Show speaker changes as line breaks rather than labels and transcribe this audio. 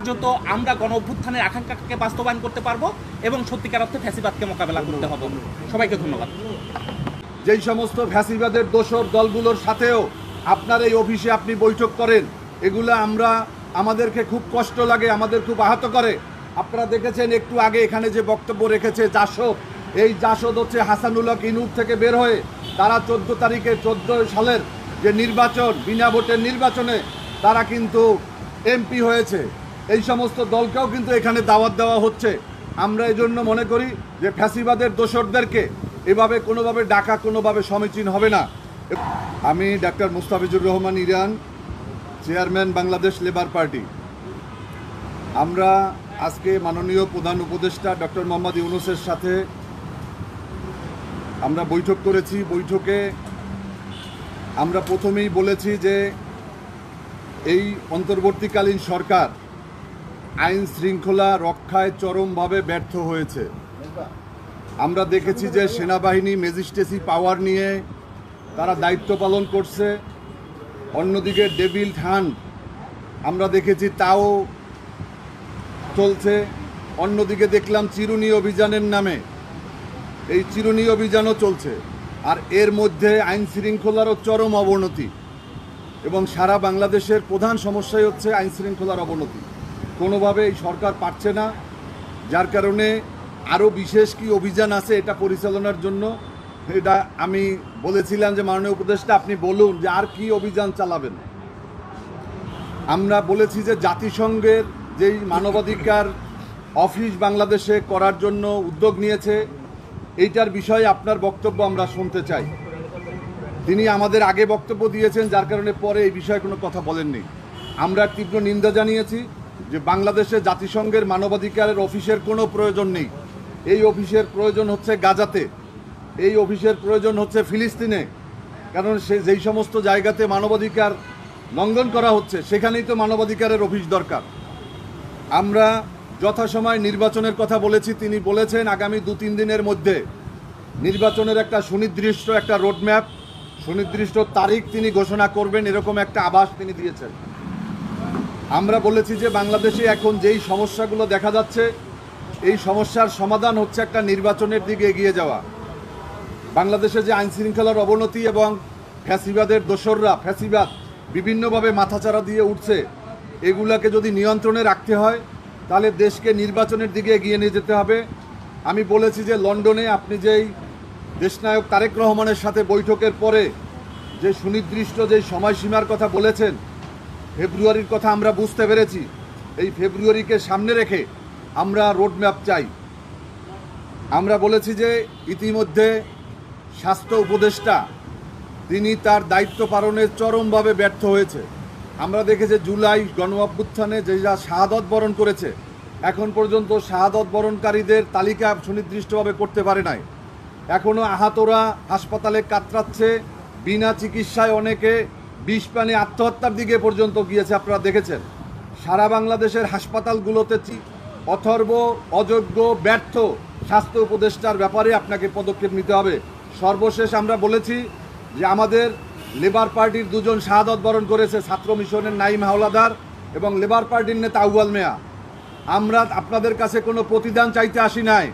পর্যন্ত আমরা গণ অভ্যুত্থানের আকাঙ্ক্ষাকে বাস্তবায়ন করতে পারব এবং সত্যিকার অর্থে ফ্যাসিবাদকে মোকাবেলা করতে হবে। সবাইকে ধন্যবাদ।
যেই সমস্ত ফ্যাসিবাদের দোষর দলগুলোর সাথেও আপনার এই অফিসে আপনি বৈঠক করেন, এগুলো আমরা, আমাদেরকে খুব কষ্ট লাগে, আমাদের খুব আহত করে। আপনারা দেখেছেন একটু আগে এখানে যে বক্তব্য রেখেছে জাসদ, এই জাসদ হচ্ছে হাসানুল্লাহ ইনুর থেকে বের হয়ে তারা চোদ্দ তারিখে, চোদ্দ সালের যে নির্বাচন, বিনা ভোটের নির্বাচনে তারা কিন্তু এমপি হয়েছে। এই সমস্ত দলকেও কিন্তু এখানে দাওয়াত দেওয়া হচ্ছে। আমরা এই জন্য মনে করি যে ফ্যাসিবাদের দোসরদেরকে এভাবে কোনোভাবে ডাকা, কোনোভাবে সমীচীন হবে না। আমি doctor Mustafizur Rahman Iran, chairman Bangladesh labour party. আমরা আজকে মাননীয় প্রধান উপদেষ্টা ডক্টর মোহাম্মদ ইউনুসের সাথে আমরা বৈঠক করেছি। বৈঠকে আমরা প্রথমেই বলেছি যে এই অন্তর্বর্তীকালীন সরকার আইন শৃঙ্খলা রক্ষায় চরমভাবে ব্যর্থ হয়েছে। আমরা দেখেছি যে সেনাবাহিনী ম্যাজিস্ট্রেসি পাওয়ার নিয়ে তারা দায়িত্ব পালন করছে। অন্যদিকে ডেভিল হান, আমরা দেখেছি তাও চলছে। অন্যদিকে দেখলাম চিরুনি অভিযানের নামে। এই চিরুনি অভিযানও চলছে। আর এর মধ্যে আইন শৃঙ্খলারও চরম অবনতি। এবং সারা বাংলাদেশের প্রধান সমস্যাই হচ্ছে আইন শৃঙ্খলার অবনতি। কোনোভাবে এই সরকার পারছে না। যার কারণে আরও বিশেষ কি অভিযান আছে এটা পরিচালনার জন্য, এটা আমি বলেছিলাম যে মাননীয় উপদেষ্টা, আপনি বলুন যে আর কি অভিযান চালাবেন। আমরা বলেছি যে জাতিসংঘের যেই মানবাধিকার অফিস বাংলাদেশে করার জন্য উদ্যোগ নিয়েছে, এইটার বিষয়ে আপনার বক্তব্য আমরা শুনতে চাই। তিনি আমাদের আগে বক্তব্য দিয়েছেন, যার কারণে পরে এই বিষয়ে কোনো কথা বলেননি। আমরা তীব্র নিন্দা জানিয়েছি। যে বাংলাদেশে জাতিসংঘের মানবাধিকারের অফিসের কোনো প্রয়োজন নেই। এই অফিসের প্রয়োজন হচ্ছে গাজাতে। এই অফিসের প্রয়োজন হচ্ছে ফিলিস্তিনে। কারণ সে যেই সমস্ত জায়গাতে মানবাধিকার লঙ্ঘন করা হচ্ছে, সেখানেই তো মানবাধিকারের অফিস দরকার। আমরা যথাসময় নির্বাচনের কথা বলেছি, তিনি বলেছেন আগামী দু তিন দিনের মধ্যে নির্বাচনের একটা সুনির্দিষ্ট একটা রোডম্যাপ, সুনির্দিষ্ট তারিখ তিনি ঘোষণা করবেন, এরকম একটা আভাস তিনি দিয়েছেন। আমরা বলেছি যে বাংলাদেশে এখন যেই সমস্যাগুলো দেখা যাচ্ছে, এই সমস্যার সমাধান হচ্ছে একটা নির্বাচনের দিকে এগিয়ে যাওয়া। বাংলাদেশে যে আইন শৃঙ্খলার অবনতি এবং ফ্যাসিবাদের দোসররা, ফ্যাসিবাদ বিভিন্নভাবে মাথাচাড়া দিয়ে উঠছে, এগুলাকে যদি নিয়ন্ত্রণে রাখতে হয়, তাহলে দেশকে নির্বাচনের দিকে এগিয়ে নিয়ে যেতে হবে। আমি বলেছি যে লন্ডনে আপনি যেই দেশনায়ক তারেক রহমানের সাথে বৈঠকের পরে যে সুনির্দিষ্ট যে সময়সীমার কথা বলেছেন ফেব্রুয়ারির কথা আমরা বুঝতে পেরেছি। এই ফেব্রুয়ারিকে সামনে রেখে আমরা রোডম্যাপ চাই। আমরা বলেছি যে ইতিমধ্যে স্বাস্থ্য উপদেষ্টা, তিনি তার দায়িত্ব পালনে চরমভাবে ব্যর্থ হয়েছে। আমরা দেখেছি জুলাই গণ অভ্যুত্থানে যে যা শাহাদত বরণ করেছে, এখন পর্যন্ত শাহাদত বরণকারীদের তালিকা সুনির্দিষ্টভাবে করতে পারে নাই। এখনও আহাতরা হাসপাতালে কাতরাচ্ছে, বিনা চিকিৎসায় অনেকে বিষ পানি আত্মহত্যার দিকে পর্যন্ত গিয়েছে, আপনারা দেখেছেন। সারা বাংলাদেশের হাসপাতালগুলোতে অথর্ব, অযোগ্য, ব্যর্থ স্বাস্থ্য উপদেষ্টার ব্যাপারে আপনাকে পদক্ষেপ নিতে হবে। সর্বশেষ আমরা বলেছি যে আমাদের লেবার পার্টির দুজন শাহাদত বরণ করেছে, ছাত্র মিশনের নাইম হাওলাদার এবং লেবার পার্টির নেতা আউয়াল মেয়া। আমরা আপনাদের কাছে কোনো প্রতিদান চাইতে আসি নাই।